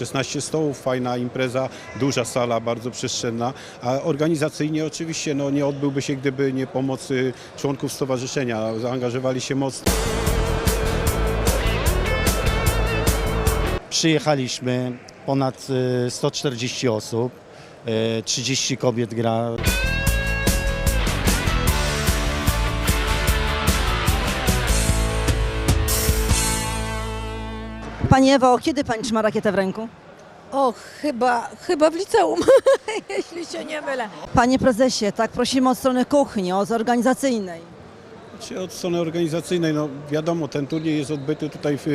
16 stołów, fajna impreza, duża sala, bardzo przestrzenna, a organizacyjnie oczywiście no, nie odbyłby się, gdyby nie pomoc y, członków stowarzyszenia. Zaangażowali się mocno. Przyjechaliśmy ponad y, 140 osób, y, 30 kobiet gra. Pani Ewo, kiedy pani trzyma rakietę w ręku? O, chyba, chyba w liceum, jeśli się nie mylę. Panie prezesie, tak prosimy od strony kuchni, od organizacyjnej. Od strony organizacyjnej, no wiadomo, ten turniej jest odbyty tutaj w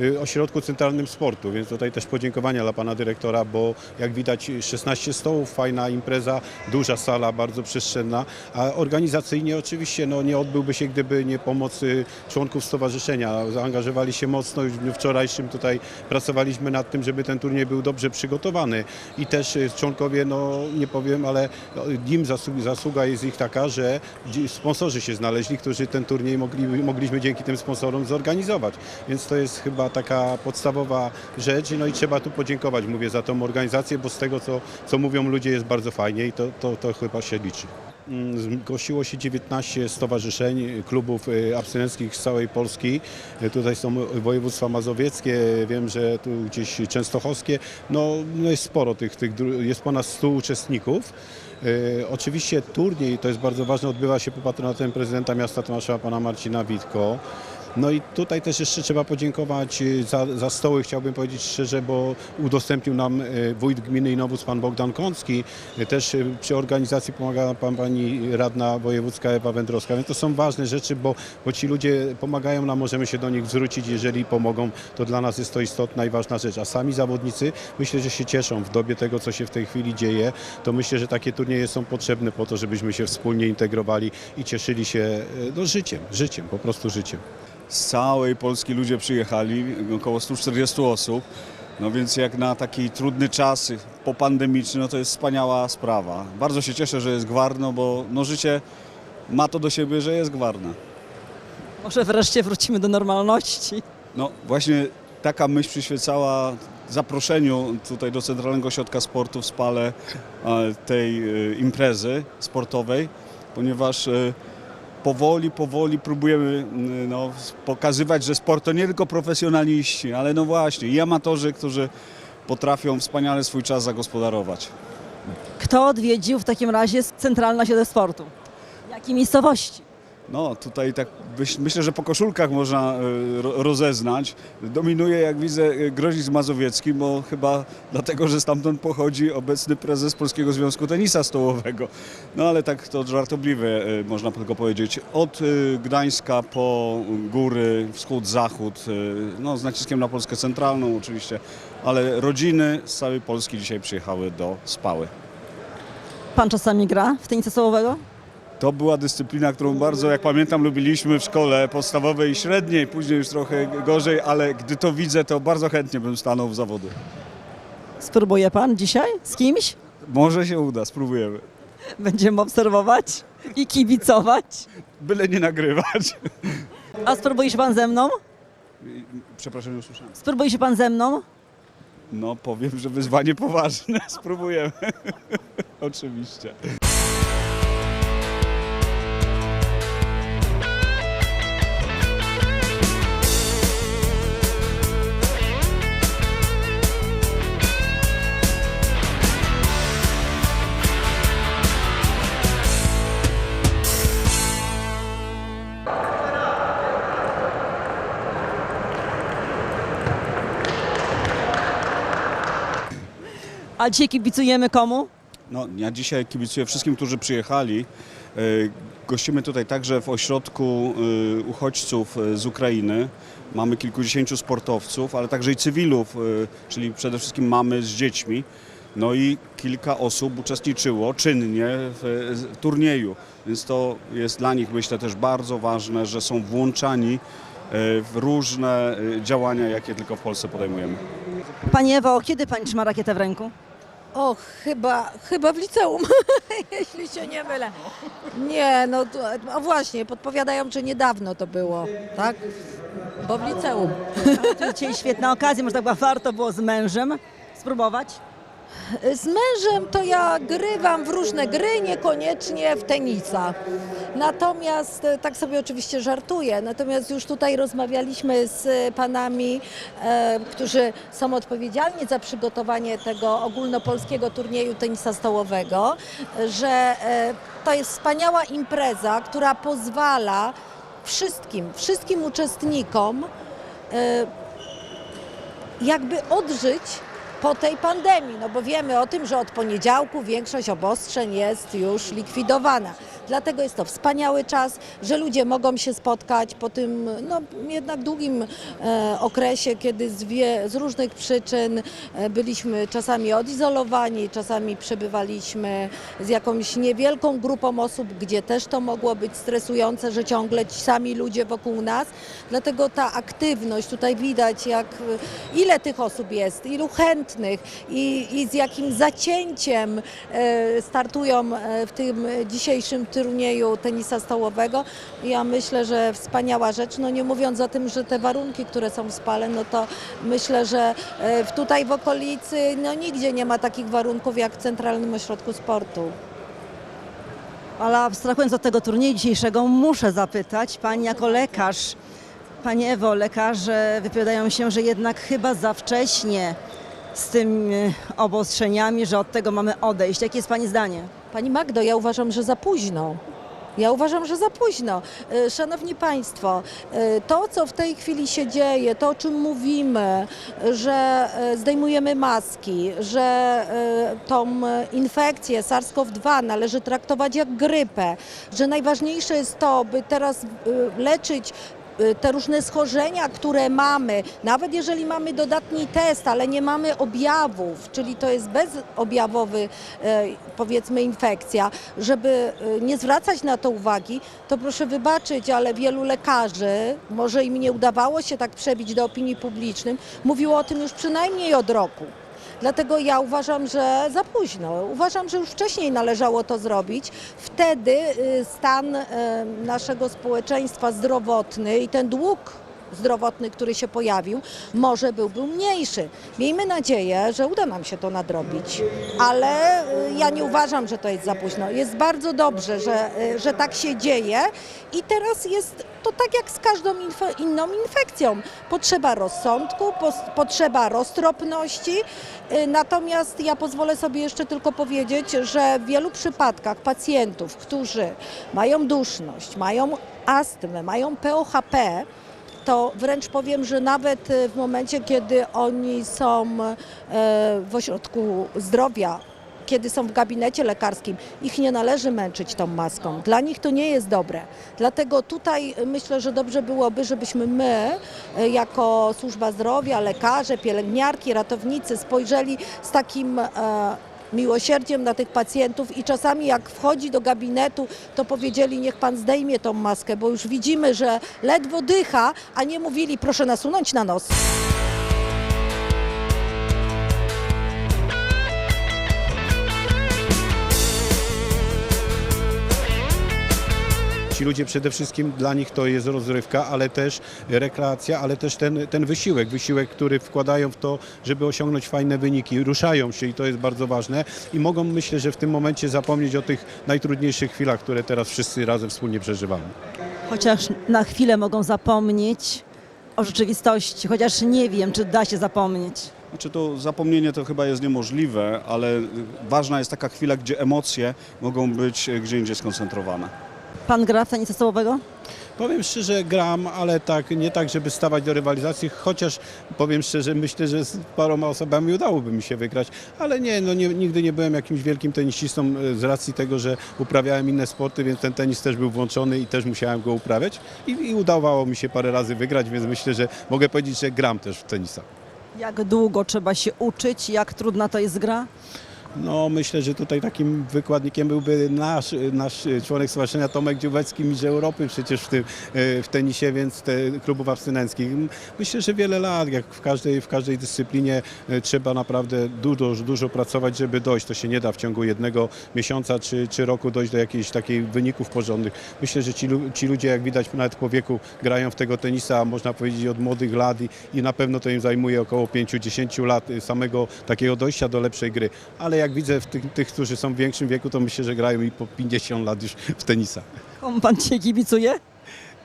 y, Ośrodku Centralnym Sportu, więc tutaj też podziękowania dla pana dyrektora, bo jak widać 16 stołów, fajna impreza, duża sala, bardzo przestrzenna, a organizacyjnie oczywiście no, nie odbyłby się, gdyby nie pomoc członków stowarzyszenia. Zaangażowali się mocno, już w dniu wczorajszym tutaj pracowaliśmy nad tym, żeby ten turniej był dobrze przygotowany i też y, członkowie, no nie powiem, ale no, nim zasługa, jest ich taka, że sponsorzy się znaleźli, którzy ten turniej mogli, mogliśmy dzięki tym sponsorom zorganizować. Więc to jest chyba taka podstawowa rzecz. No i trzeba tu podziękować, mówię, za tą organizację, bo z tego, co, co mówią ludzie, jest bardzo fajnie i to, to, to chyba się liczy. Mm, Zgłosiło się 19 stowarzyszeń, klubów y, abstynenckich z całej Polski. Y, Tutaj są województwa mazowieckie, wiem, że tu gdzieś częstochowskie. No, no jest sporo tych, tych, jest ponad 100 uczestników. Y, Oczywiście turniej, to jest bardzo ważne, odbywa się pod patronatem prezydenta miasta Tomasza, pana Marcina Witko. No i tutaj też jeszcze trzeba podziękować y, za, za stoły, chciałbym powiedzieć szczerze, bo udostępnił nam y, wójt gminy Inowódz, pan Bogdan Kącki. Y, Też przy organizacji pomaga pan pani radna wojewódzka Ewa Wędrowska. Więc to są ważne rzeczy, bo, bo ci ludzie pomagają nam, możemy się do nich zwrócić. Jeżeli pomogą, to dla nas jest to istotna i ważna rzecz. A sami zawodnicy myślę, że się cieszą w dobie tego, co się w tej chwili dzieje. To myślę, że takie turnieje są potrzebne po to, żebyśmy się wspólnie integrowali i cieszyli się no, życiem, życiem, po prostu życiem. Z całej Polski ludzie przyjechali, około 140 osób. No więc jak na taki trudny czas popandemiczny, no to jest wspaniała sprawa. Bardzo się cieszę, że jest gwarno, bo no życie ma to do siebie, że jest gwarne. Może wreszcie wrócimy do normalności. No właśnie taka myśl przyświecała zaproszeniu tutaj do Centralnego Ośrodka Sportu w Spale e, tej e, imprezy sportowej, ponieważ e, powoli, powoli próbujemy m, no, pokazywać, że sport to nie tylko profesjonaliści, ale no właśnie i amatorzy, którzy potrafią wspaniale swój czas zagospodarować. Kto odwiedził w takim razie Centralny Ośrodek Sportu? Jakie miejscowości? No tutaj tak myśl- myślę, że po koszulkach można e, ro- rozeznać. Dominuje, jak widzę, e, Grozic Mazowiecki, bo chyba dlatego, że stamtąd pochodzi obecny prezes Polskiego Związku Tenisa Stołowego. No ale tak to żartobliwie e, można tylko powiedzieć. Od Gdańska po góry, wschód, zachód, no z naciskiem na Polskę Centralną oczywiście, ale rodziny z całej Polski dzisiaj przyjechały do Spały. Pan czasami gra w tenisa stołowego? To była dyscyplina, którą bardzo, jak pamiętam, lubiliśmy w szkole podstawowej i średniej, później już trochę gorzej, ale gdy to widzę, to bardzo chętnie bym stanął w zawody. Spróbuje pan dzisiaj z kimś? Może się uda, spróbujemy. Będziemy obserwować i kibicować. Byle nie nagrywać. A spróbuje się pan ze mną? Przepraszam, nie usłyszałem. Spróbuje się pan ze mną? No, powiem, że wyzwanie poważne. Spróbujemy. Oczywiście. A dzisiaj kibicujemy komu? No, ja dzisiaj kibicuję wszystkim, którzy przyjechali. E, Gościmy tutaj także w ośrodku e, uchodźców e, z Ukrainy. Mamy kilkudziesięciu sportowców, ale także i cywilów, czyli przede wszystkim mamy z dziećmi. No i kilka osób uczestniczyło czynnie w turnieju, więc to jest dla nich myślę też bardzo ważne, że są włączani w różne działania, jakie tylko w Polsce podejmujemy. Pani Ewo, kiedy pani trzyma rakietę w ręku? O, chyba, chyba w liceum, jeśli się nie mylę. Nie, no to, a właśnie, podpowiadają, że niedawno to było, tak? Bo w liceum. Dzisiaj świetna okazja, może tak była, warto było z mężem spróbować? Z mężem to ja grywam w różne gry, niekoniecznie w tenisa. Natomiast, e, tak sobie oczywiście żartuję, natomiast już tutaj rozmawialiśmy z panami, e, którzy są odpowiedzialni za przygotowanie tego ogólnopolskiego turnieju tenisa stołowego, że e, to jest wspaniała impreza, która pozwala wszystkim, wszystkim uczestnikom e, jakby odżyć po tej pandemii, no bo wiemy o tym, że od poniedziałku większość obostrzeń jest już likwidowana. Dlatego jest to wspaniały czas, że ludzie mogą się spotkać po tym no, jednak długim e, okresie, kiedy z, wie, z różnych przyczyn e, byliśmy czasami odizolowani, czasami przebywaliśmy z jakąś niewielką grupą osób, gdzie też to mogło być stresujące, że ciągle ci sami ludzie wokół nas. Dlatego ta aktywność, tutaj widać jak e, ile tych osób jest, ilu chętnych i, i z jakim zacięciem e, startują e, w tym dzisiejszym turnieju tenisa stołowego. Ja myślę, że wspaniała rzecz, no nie mówiąc o tym, że te warunki, które są w Spale, no to myślę, że e, tutaj w okolicy no nigdzie nie ma takich warunków jak w Centralnym Ośrodku Sportu. Ale abstrahując od tego turnieju dzisiejszego, muszę zapytać Pani jako lekarz. Pani Ewo, lekarze wypowiadają się, że jednak chyba za wcześnie z tymi obostrzeniami, że od tego mamy odejść. Jakie jest Pani zdanie? Pani Magdo, ja uważam, że za późno. Ja uważam, że za późno. E, Szanowni Państwo, e, to co w tej chwili się dzieje, to o czym mówimy, że e, zdejmujemy maski, że tą infekcję SARS-CoV-2 należy traktować jak grypę, że najważniejsze jest to, by teraz leczyć te różne schorzenia, które mamy, nawet jeżeli mamy dodatni test, ale nie mamy objawów, czyli to jest bezobjawowy e, powiedzmy infekcja, żeby e, nie zwracać na to uwagi, to proszę wybaczyć, ale wielu lekarzy, może im nie udawało się tak przebić do opinii publicznej, mówiło o tym już przynajmniej od roku. Dlatego ja uważam, że za późno. Uważam, że już wcześniej należało to zrobić. Wtedy y, stan y, naszego społeczeństwa zdrowotny i ten dług zdrowotny, który się pojawił, może byłby mniejszy. Miejmy nadzieję, że uda nam się to nadrobić, ale y, ja nie uważam, że to jest za późno. Jest bardzo dobrze, że, y, że tak się dzieje i teraz jest to tak jak z każdą inną infekcją. Potrzeba rozsądku, potrzeba roztropności, y, natomiast ja pozwolę sobie jeszcze tylko powiedzieć, że w wielu przypadkach pacjentów, którzy mają duszność, mają astmę, mają POHP, to wręcz powiem, że nawet e, w momencie, kiedy oni są e, w ośrodku zdrowia, kiedy są w gabinecie lekarskim, ich nie należy męczyć tą maską. Dla nich to nie jest dobre. Dlatego tutaj e, myślę, że dobrze byłoby, żebyśmy my, jako służba zdrowia, lekarze, pielęgniarki, ratownicy, spojrzeli z takim miłosierdziem na tych pacjentów i czasami jak wchodzi do gabinetu, to powiedzieli niech pan zdejmie tą maskę, bo już widzimy, że ledwo dycha, a nie mówili proszę nasunąć na nos. Ci ludzie przede wszystkim dla nich to jest rozrywka, ale też rekreacja, ale też ten, ten wysiłek, wysiłek, który wkładają w to, żeby osiągnąć fajne wyniki, ruszają się i to jest bardzo ważne i mogą myślę, że w tym momencie zapomnieć o tych najtrudniejszych chwilach, które teraz wszyscy razem wspólnie przeżywamy. Chociaż na chwilę mogą zapomnieć o rzeczywistości, chociaż nie wiem, czy da się zapomnieć. Znaczy to zapomnienie to chyba jest niemożliwe, ale ważna jest taka chwila, gdzie emocje mogą być gdzie indziej skoncentrowane. Pan gra w tenisa stołowego? Powiem szczerze, gram, ale tak, nie tak, żeby stawać do rywalizacji, chociaż powiem szczerze, myślę, że z paroma osobami udałoby mi się wygrać, ale nie, no nie, nigdy nie byłem jakimś wielkim tenisistą e, z racji tego, że uprawiałem inne sporty, więc ten tenis też był włączony i też musiałem go uprawiać i, i udawało mi się parę razy wygrać, więc myślę, że mogę powiedzieć, że gram też w tenisa. Jak długo trzeba się uczyć? Jak trudna to jest gra? No myślę, że tutaj takim wykładnikiem byłby nasz, nasz członek Stowarzyszenia Tomek Dziubecki, mistrz Europy przecież w, tym, e, w tenisie, więc te klubów abstynenckich. Myślę, że wiele lat, jak w każdej, w każdej dyscyplinie e, trzeba naprawdę dużo, dużo pracować, żeby dojść. To się nie da w ciągu jednego miesiąca czy, czy roku dojść do jakichś takich wyników porządnych. Myślę, że ci, ci ludzie, jak widać nawet po wieku, grają w tego tenisa, można powiedzieć od młodych lat i, i na pewno to im zajmuje około 5-10 lat y, samego takiego dojścia do lepszej gry. Ale jak widzę w tych, tych, którzy są w większym wieku, to myślę, że grają i po 50 lat już w tenisa. Pan dzisiaj kibicuje?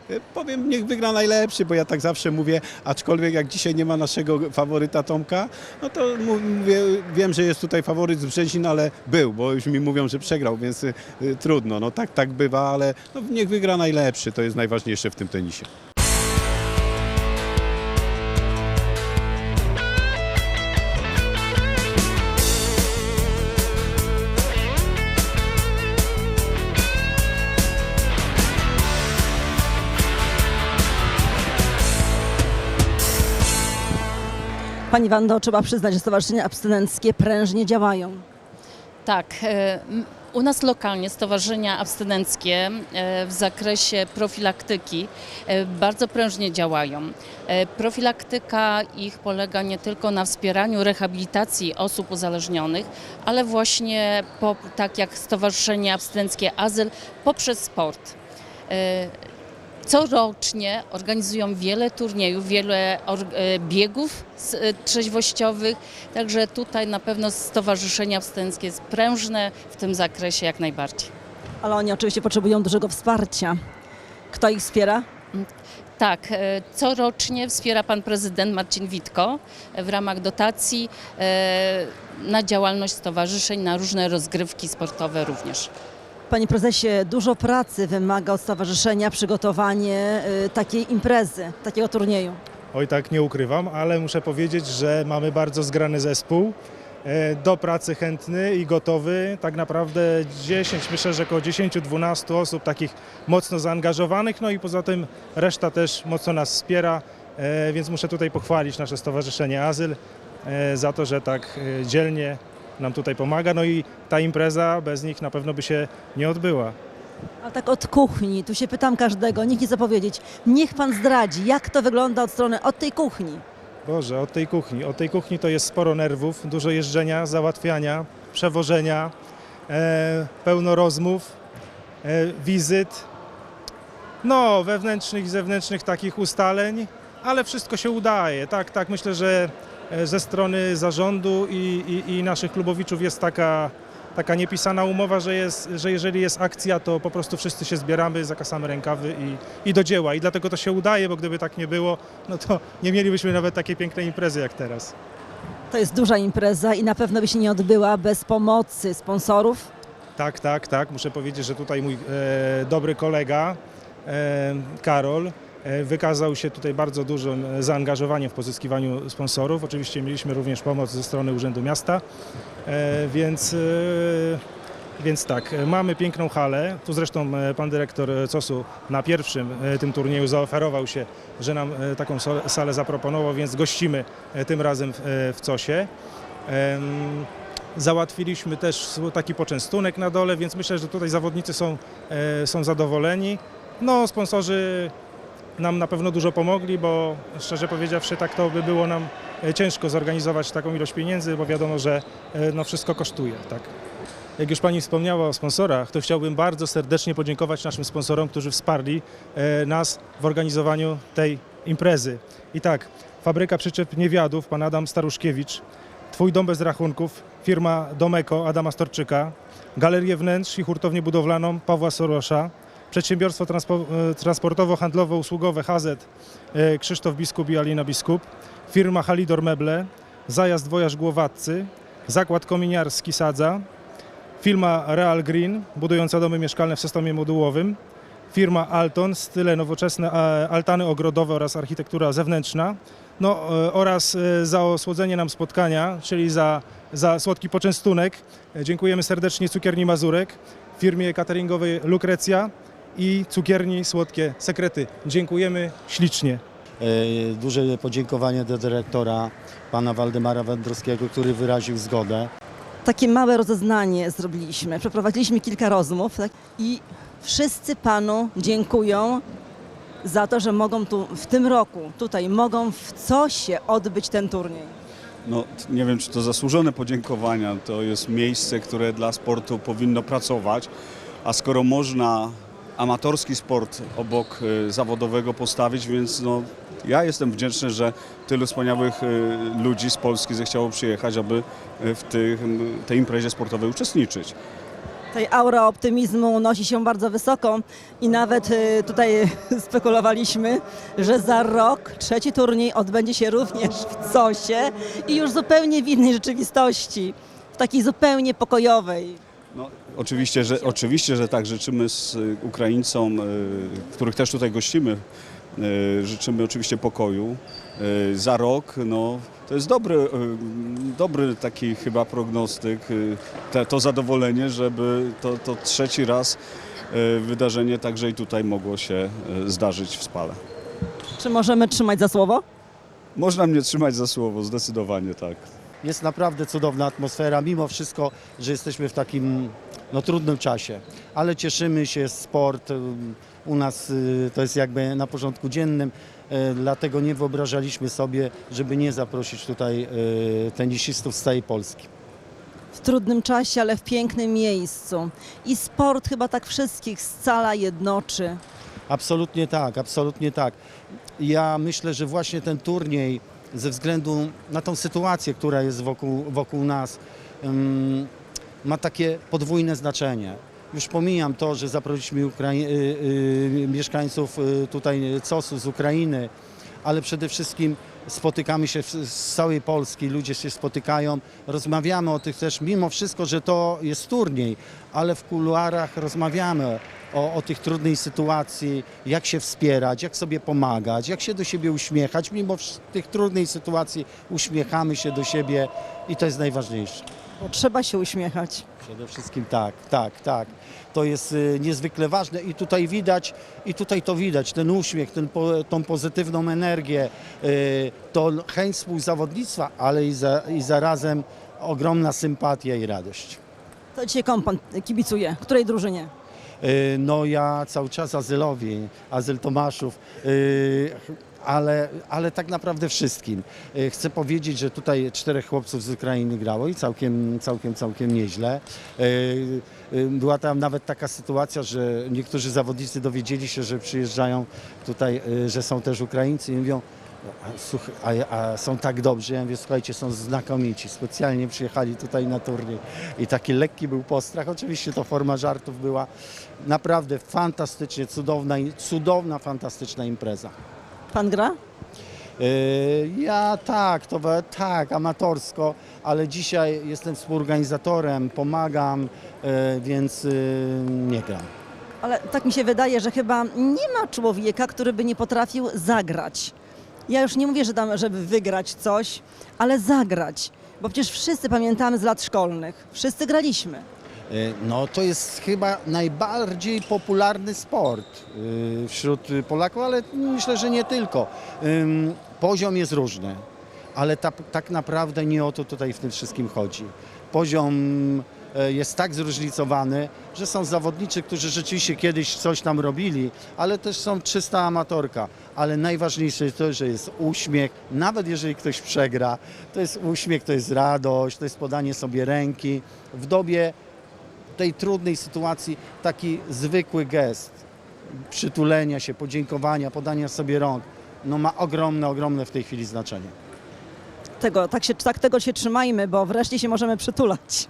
Y, Powiem, niech wygra najlepszy, bo ja tak zawsze mówię, aczkolwiek jak dzisiaj nie ma naszego faworyta Tomka, no to mówię, wiem, że jest tutaj faworyt z Brzezin, ale był, bo już mi mówią, że przegrał, więc y, trudno, no tak, tak bywa, ale no, niech wygra najlepszy, to jest najważniejsze w tym tenisie. Pani Wando, trzeba przyznać, że stowarzyszenia abstynenckie prężnie działają. Tak. e, U nas lokalnie stowarzyszenia abstynenckie e, w zakresie profilaktyki e, bardzo prężnie działają. Profilaktyka ich polega nie tylko na wspieraniu rehabilitacji osób uzależnionych, ale właśnie po, tak jak Stowarzyszenie Abstynenckie Azyl poprzez sport. Corocznie organizują wiele turniejów, wiele e, biegów e, trzeźwościowych, także tutaj na pewno Stowarzyszenie Abstynenckie jest prężne w tym zakresie jak najbardziej. Ale oni oczywiście potrzebują dużego wsparcia. Kto ich wspiera? Tak, e, corocznie wspiera pan prezydent Marcin Witko w ramach dotacji na działalność stowarzyszeń, na różne rozgrywki sportowe również. Panie prezesie, dużo pracy wymaga od stowarzyszenia przygotowanie y, takiej imprezy, takiego turnieju. Oj tak nie ukrywam, ale muszę powiedzieć, że mamy bardzo zgrany zespół, e, do pracy chętny i gotowy. Tak naprawdę 10, myślę, że około 10-12 osób takich mocno zaangażowanych, no i poza tym reszta też mocno nas wspiera, e, więc muszę tutaj pochwalić nasze Stowarzyszenie Azyl e, za to, że tak dzielnie nam tutaj pomaga. No i ta impreza bez nich na pewno by się nie odbyła. A tak od kuchni, tu się pytam każdego, nikt nie chce powiedzieć. Niech pan zdradzi, jak to wygląda od strony, od tej kuchni. Boże, od tej kuchni. Od tej kuchni to jest sporo nerwów, dużo jeżdżenia, załatwiania, przewożenia, e, pełno rozmów, e, wizyt, no wewnętrznych i zewnętrznych takich ustaleń, ale wszystko się udaje. Tak, tak, myślę, że ze strony zarządu i, i, i naszych klubowiczów jest taka, taka niepisana umowa, że, jest, że jeżeli jest akcja, to po prostu wszyscy się zbieramy, zakasamy rękawy i, i do dzieła. I dlatego to się udaje, bo gdyby tak nie było, no to nie mielibyśmy nawet takiej pięknej imprezy jak teraz. To jest duża impreza i na pewno by się nie odbyła bez pomocy sponsorów. Tak, tak, tak. Muszę powiedzieć, że tutaj mój e, dobry kolega e, Karol e, wykazał się tutaj bardzo dużym e, zaangażowaniem w pozyskiwaniu sponsorów. Oczywiście mieliśmy również pomoc ze strony Urzędu Miasta, e, więc, e, więc tak, e, mamy piękną halę. Tu zresztą e, pan dyrektor e, COS-u na pierwszym e, tym turnieju zaoferował się, że nam e, taką salę zaproponował, więc gościmy e, tym razem w, e, COS-ie. Załatwiliśmy też taki poczęstunek na dole, więc myślę, że tutaj zawodnicy są, e, są zadowoleni. No, sponsorzy nam na pewno dużo pomogli, bo szczerze powiedziawszy, tak to by było nam e, ciężko zorganizować taką ilość pieniędzy, bo wiadomo, że e, no, wszystko kosztuje. Tak. Jak już Pani wspomniała o sponsorach, to chciałbym bardzo serdecznie podziękować naszym sponsorom, którzy wsparli e, nas w organizowaniu tej imprezy. I tak, fabryka przyczep niewiadów, pan Adam Staruszkiewicz, Twój dom bez rachunków, firma Domeko Adama Storczyka, galerię wnętrz i hurtownię budowlaną Pawła Sorosza, przedsiębiorstwo e, transportowo-handlowo-usługowe HZ e, Krzysztof Biskup i Alina Biskup, firma Halidor Meble, zajazd Wojaż Głowaccy, zakład kominiarski Sadza, firma Real Green, budująca domy mieszkalne w systemie modułowym, firma Alton, style nowoczesne, altany ogrodowe oraz architektura zewnętrzna, no, e, oraz za osłodzenie nam spotkania, czyli za, za słodki poczęstunek. Dziękujemy serdecznie Cukierni Mazurek, firmie cateringowej Lukrecja i Cukierni Słodkie Sekrety. Dziękujemy ślicznie. E, Duże podziękowanie do dyrektora pana Waldemara Wędrowskiego, który wyraził zgodę. takie małe rozeznanie zrobiliśmy. Przeprowadziliśmy kilka rozmów tak? i wszyscy panu dziękują za to, że mogą tu w tym roku, tutaj mogą w Cosie odbyć ten turniej. No, nie wiem, czy to zasłużone podziękowania. To jest miejsce, które dla sportu powinno pracować, a skoro można amatorski sport obok y, zawodowego postawić, więc no, ja jestem wdzięczny, że tylu wspaniałych y, ludzi z Polski zechciało przyjechać, aby y, w tych, tej imprezie sportowej uczestniczyć. Tej aura optymizmu unosi się bardzo wysoko i nawet tutaj spekulowaliśmy, że za rok trzeci turniej odbędzie się również w Cosie i już zupełnie w innej rzeczywistości, w takiej zupełnie pokojowej. No, oczywiście, że, oczywiście, że tak. Życzymy z y, Ukraińcom, y, których też tutaj gościmy, y, życzymy oczywiście pokoju. Za rok, no, to jest dobry, dobry taki chyba prognostyk, te, to zadowolenie, żeby to, to trzeci raz wydarzenie także i tutaj mogło się zdarzyć w Spale. Czy możemy trzymać za słowo? Można mnie trzymać za słowo, zdecydowanie tak. Jest naprawdę cudowna atmosfera, mimo wszystko, że jesteśmy w takim no, trudnym czasie. Ale cieszymy się, sport ym, u nas y, to jest jakby na porządku dziennym, y, dlatego nie wyobrażaliśmy sobie, żeby nie zaprosić tutaj y, tenisistów z całej Polski. W trudnym czasie, ale w pięknym miejscu. I sport chyba tak wszystkich scala, jednoczy. Absolutnie tak, absolutnie tak. Ja myślę, że właśnie ten turniej ze względu na tą sytuację, która jest wokół, wokół nas, ma takie podwójne znaczenie. Już pomijam to, że zaprosiliśmy Ukrai- y, y, mieszkańców y, tutaj COS-u z Ukrainy, ale przede wszystkim spotykamy się z całej Polski, ludzie się spotykają, rozmawiamy o tych też, mimo wszystko, że to jest turniej, ale w kuluarach rozmawiamy o, o tych trudnej sytuacji, jak się wspierać, jak sobie pomagać, jak się do siebie uśmiechać. Mimo tych trudnej sytuacji uśmiechamy się do siebie i to jest najważniejsze. Bo trzeba się uśmiechać. Przede wszystkim tak, tak, tak. To jest y, niezwykle ważne i tutaj widać, i tutaj to widać, ten uśmiech, ten, po, tą pozytywną energię, y, tą chęć współzawodnictwa, ale i, za, i zarazem ogromna sympatia i radość. To dzisiaj kompan kibicuje. Której drużynie? Y, No ja cały czas Azylowi, Azyl Tomaszów, y, ale, ale tak naprawdę wszystkim. Y, Chcę powiedzieć, że tutaj czterech chłopców z Ukrainy grało i całkiem, całkiem, całkiem nieźle. Y, y, Była tam nawet taka sytuacja, że niektórzy zawodnicy dowiedzieli się, że przyjeżdżają tutaj, że są też Ukraińcy i mówią, a, a, są tak dobrzy, ja mówię, słuchajcie, są znakomici, specjalnie przyjechali tutaj na turniej i taki lekki był postrach, oczywiście to forma żartów była, naprawdę fantastycznie, cudowna, cudowna, fantastyczna impreza. Pan gra? Yy, Ja tak, to tak, amatorsko, ale dzisiaj jestem współorganizatorem, pomagam, yy, więc yy, nie gram. Ale tak mi się wydaje, że chyba nie ma człowieka, który by nie potrafił zagrać. Ja już nie mówię, że tam, żeby wygrać coś, ale zagrać. Bo przecież wszyscy pamiętamy z lat szkolnych. Wszyscy graliśmy. Y, No to jest chyba najbardziej popularny sport y, wśród Polaków, ale myślę, że nie tylko. Poziom jest różny, ale ta, tak naprawdę nie o to tutaj w tym wszystkim chodzi. Poziom y, jest tak zróżnicowany, że są zawodnicy, którzy rzeczywiście kiedyś coś tam robili, ale też są czysta amatorka. Ale najważniejsze jest to, że jest uśmiech, nawet jeżeli ktoś przegra, to jest uśmiech, to jest radość, to jest podanie sobie ręki. W dobie tej trudnej sytuacji taki zwykły gest przytulenia się, podziękowania, podania sobie rąk, no ma ogromne, ogromne w tej chwili znaczenie. Tego, tak, się, tak tego się trzymajmy, bo wreszcie się możemy przytulać.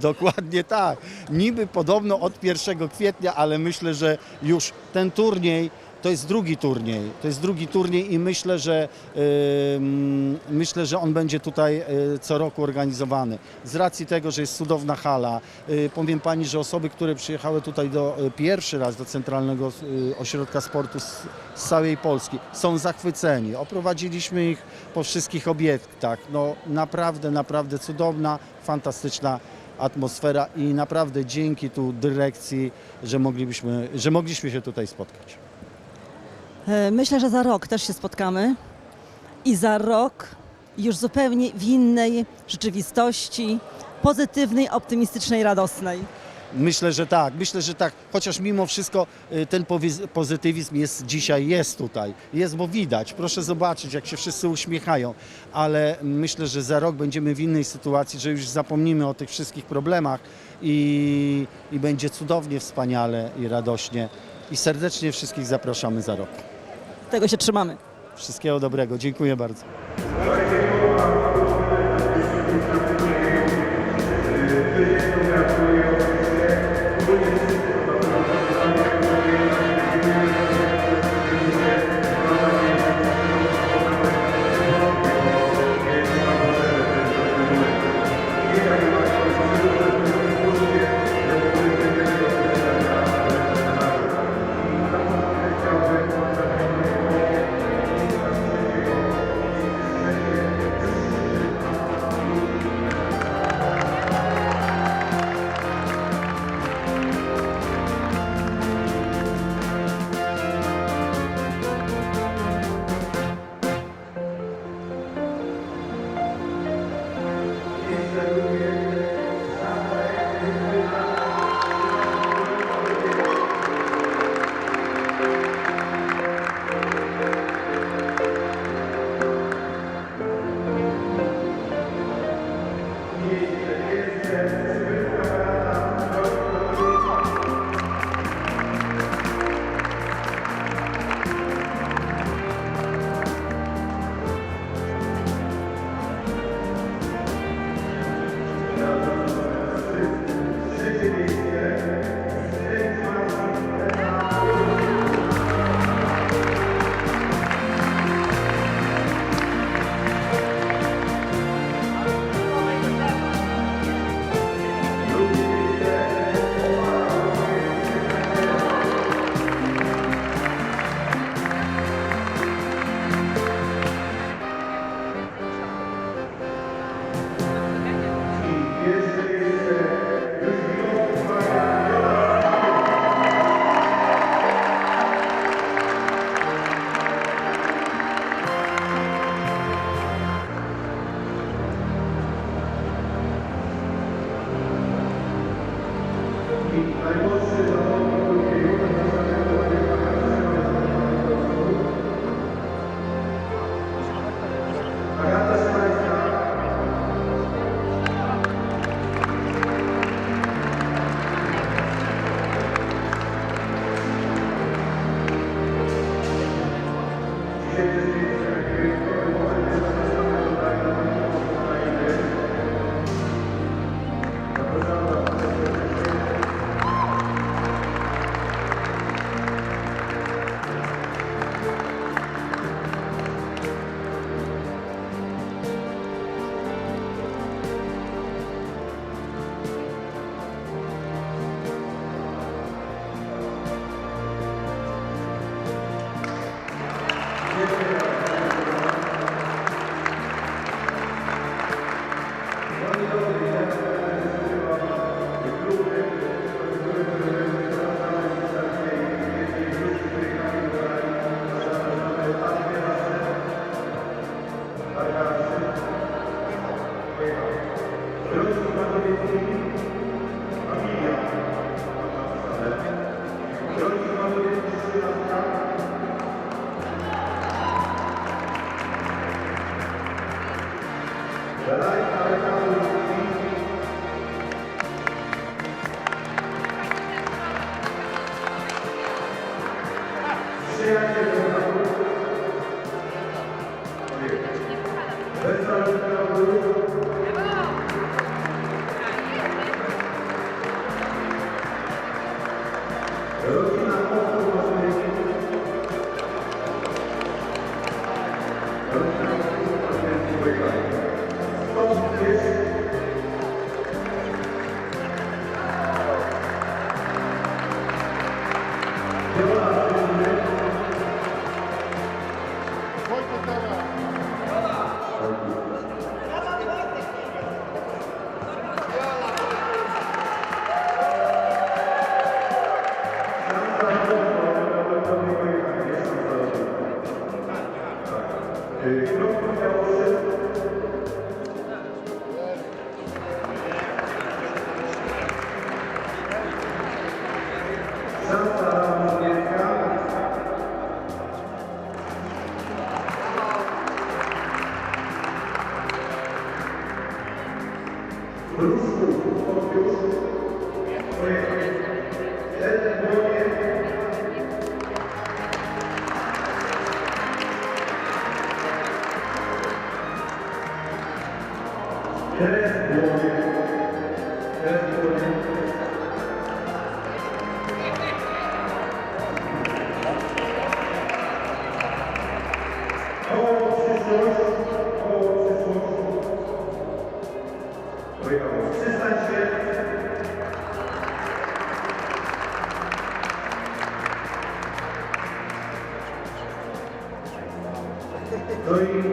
Dokładnie tak. Niby podobno od 1 kwietnia, ale myślę, że już ten turniej to jest drugi turniej. To jest drugi turniej i myślę, że myślę, że on będzie tutaj y, co roku organizowany. Z racji tego, że jest cudowna hala. Y, powiem pani, że osoby, które przyjechały tutaj do y, pierwszy raz do Centralnego Ośrodka Sportu z, z całej Polski są zachwyceni. Oprowadziliśmy ich po wszystkich obiektach. No naprawdę, naprawdę cudowna, fantastyczna atmosfera i naprawdę dzięki tu dyrekcji, że moglibyśmy, że mogliśmy się tutaj spotkać. E, Myślę, że za rok też się spotkamy i za rok już zupełnie w innej rzeczywistości, pozytywnej, optymistycznej, radosnej. Myślę, że tak, myślę, że tak. Chociaż mimo wszystko y, ten pozytywizm jest dzisiaj, jest tutaj. Jest, bo widać. Proszę zobaczyć, jak się wszyscy uśmiechają. Ale myślę, że za rok będziemy w innej sytuacji, że już zapomnimy o tych wszystkich problemach i, i będzie cudownie, wspaniale i radośnie. I serdecznie wszystkich zapraszamy za rok. Tego się trzymamy. Wszystkiego dobrego. Dziękuję bardzo. Tonight I found Obrigado. Você está de pé. Dois.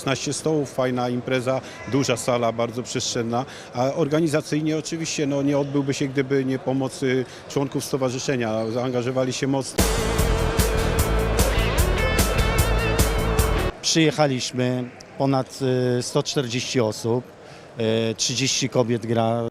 16 stołów, fajna impreza, duża sala, bardzo przestrzenna, a organizacyjnie oczywiście no, nie odbyłby się, gdyby nie pomoc y, członków stowarzyszenia. Zaangażowali się mocno. Przyjechaliśmy ponad y, 140 osób, y, 30 kobiet gra.